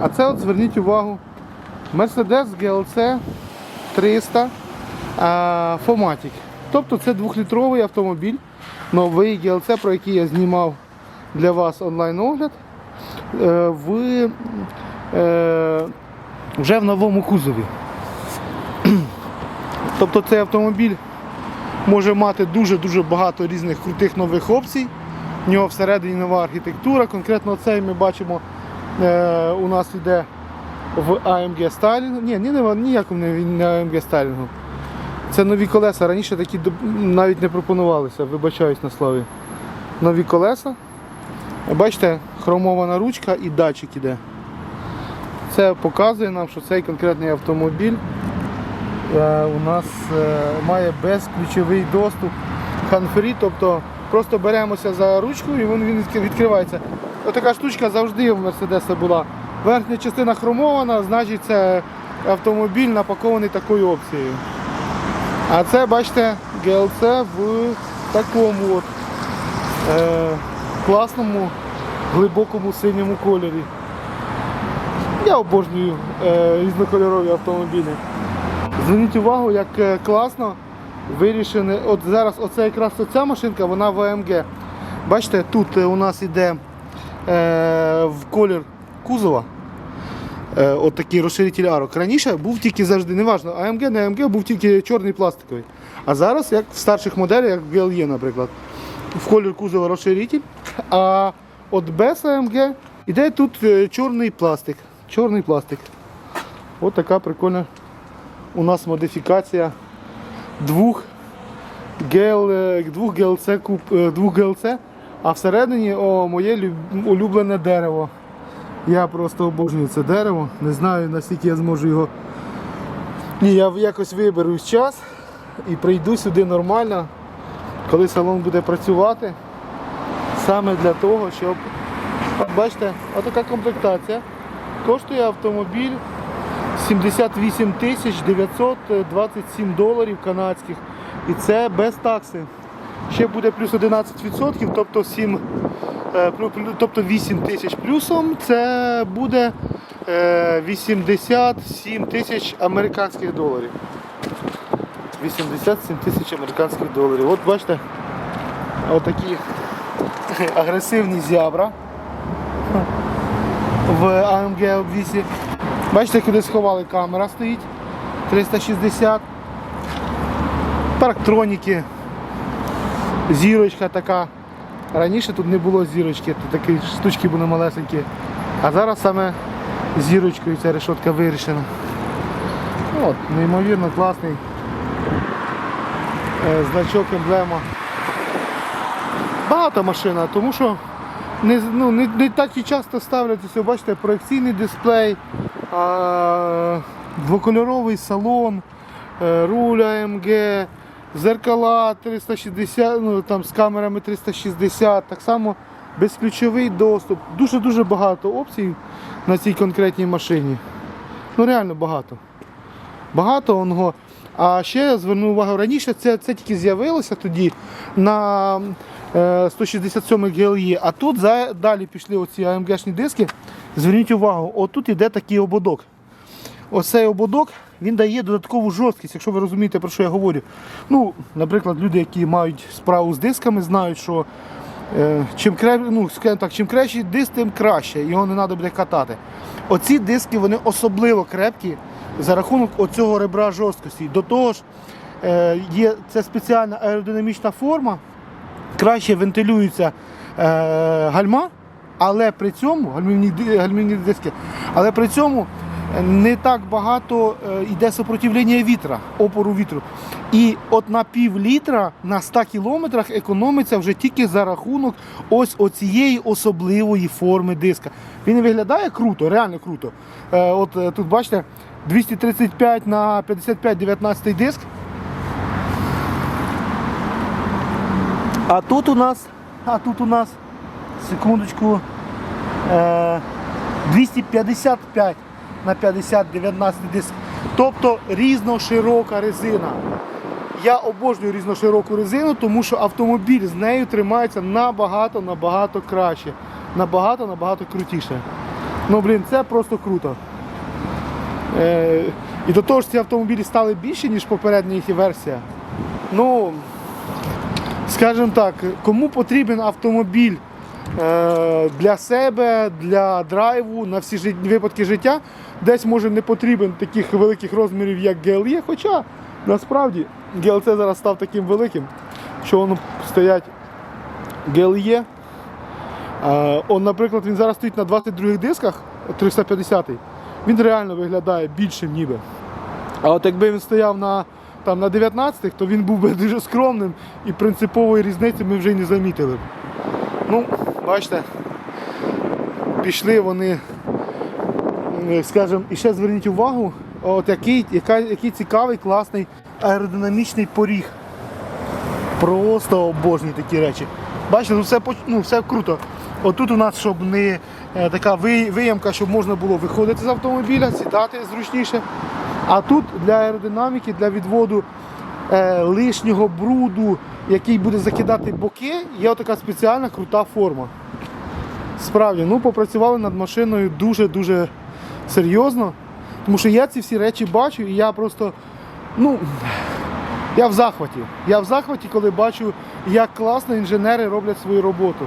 А це от зверніть увагу. Mercedes GLC 300 а, Fomatic. Тобто це двохлітровий автомобіль, новий GLC, про який я знімав для вас онлайн-огляд. е, В, е, вже в новому кузові. Тобто цей автомобіль може мати дуже-дуже багато різних крутих нових опцій. В нього всередині нова архітектура. Конкретно цей ми бачимо, е, у нас йде в AMG стайлінгу. Ні, ні, ні, ніякому не, AMG стайлінгу. Це нові колеса. Раніше такі навіть не пропонувалися, вибачаюсь на слові. Нові колеса. Бачите, хромована ручка і датчик іде. Це показує нам, що цей конкретний автомобіль е, у нас е, має безключовий доступ ханфрі, тобто просто беремося за ручку і він відкривається. Отака штучка завжди в Мерседеса була. Верхня частина хромована, значить це автомобіль напакований такою опцією. А це, бачите, GLC в такому от, е, класному, глибокому синьому кольорі. Я обожнюю е, різнокольорові автомобілі. Зверніть увагу, як е, класно вирішені. От зараз оце якраз ця машинка, вона в AMG. Бачите, тут е, у нас іде в колір кузова. Е, от такий розширитель арок. Раніше був тільки завжди, неважно, AMG, не AMG, був тільки чорний пластиковий. А зараз, як в старших моделях, як в GLE, наприклад, в колір кузова розширитель. А от без AMG іде тут е, чорний пластик. Чорний пластик. От така прикольна у нас модифікація двох е, двох GLC, е, двох GLC, а всередині о, моє улюблене дерево. Я просто обожнюю це дерево. Не знаю наскільки я зможу його. Ні, я якось виберу час і прийду сюди нормально, коли салон буде працювати. Саме для того, щоб. От бачите, отака комплектація. Коштує автомобіль 78 тисяч 927 доларів канадських. І це без такси. Ще буде плюс 11%, тобто 7, е, тобто 8 тисяч плюсом. Це буде е, 87 тисяч американських доларів. 87 тисяч американських доларів. От бачите, отакі агресивні зябра в AMG обвісі. Бачите, куди сховали камера стоїть 360. Парктроніки. Зірочка така. Раніше тут не було зірочки, тут такі штучки були малесенькі. А зараз саме зірочкою ця решетка вирішена. От, неймовірно класний е, значок емблема. Багата машина, тому що не, ну, не, не так і часто ставлять бачите, проекційний дисплей, а, двокольоровий салон, е, руль AMG, зеркала 360, ну, там, з камерами 360, так само безключовий доступ. Дуже-дуже багато опцій на цій конкретній машині. Ну реально багато. Багато оного. А ще я звернув увагу, раніше це, це тільки з'явилося тоді на е, 167 GLE, а тут за, далі пішли оці AMG-шні диски. Зверніть увагу, отут іде такий ободок. Оцей ободок він дає додаткову жорсткість, якщо ви розумієте, про що я говорю. Ну, наприклад, люди, які мають справу з дисками, знають, що е, чим, кре, ну, так, чим кращий диск, тим краще, його не треба буде катати. Оці диски вони особливо крепкі за рахунок оцього ребра жорсткості. До того ж, е, є це спеціальна аеродинамічна форма, краще вентилюються е, гальма, але при цьому гальмівні, гальмівні диски, але при цьому не так багато е, йде супротивлення вітра, опору вітру. І от на пів літра на 100 кілометрах економиться вже тільки за рахунок ось оцієї особливої форми диска. Він виглядає круто, реально круто. Е, от е, тут бачите, 235 на 55 19 диск. А тут у нас, а тут у нас, секундочку, е, 255 на 50 19 диск. Тобто різноширока резина. Я обожнюю різношироку резину, тому що автомобіль з нею тримається набагато набагато краще. Набагато набагато крутіше. Ну, блін, це просто круто. Е, і до того ж ці автомобілі стали більші, ніж попередня їх версія. Ну, скажімо так, кому потрібен автомобіль для себе, для драйву, на всі випадки життя, десь може не потрібен таких великих розмірів, як GLE, хоча насправді GLC зараз став таким великим, що воно стоять GLE. Е, он, наприклад, він зараз стоїть на 22 дисках 350 він реально виглядає більшим ніби. А от якби він стояв на, там, на 19-х, то він був би дуже скромним і принципової різниці ми вже й не замітили. Ну, бачите, пішли вони, скажімо, і ще зверніть увагу, от який, яка, який цікавий, класний аеродинамічний поріг. Просто обожнюю такі речі. Бачите, ну все, ну, все круто. Отут у нас, щоб не е, така виямка, щоб можна було виходити з автомобіля, сідати зручніше. А тут для аеродинаміки, для відводу лишнього бруду, який буде закидати боки, є така спеціальна крута форма. Справді, ну попрацювали над машиною дуже-дуже серйозно. Тому що я ці всі речі бачу і я просто, ну, я в захваті. Я в захваті, коли бачу, як класно інженери роблять свою роботу.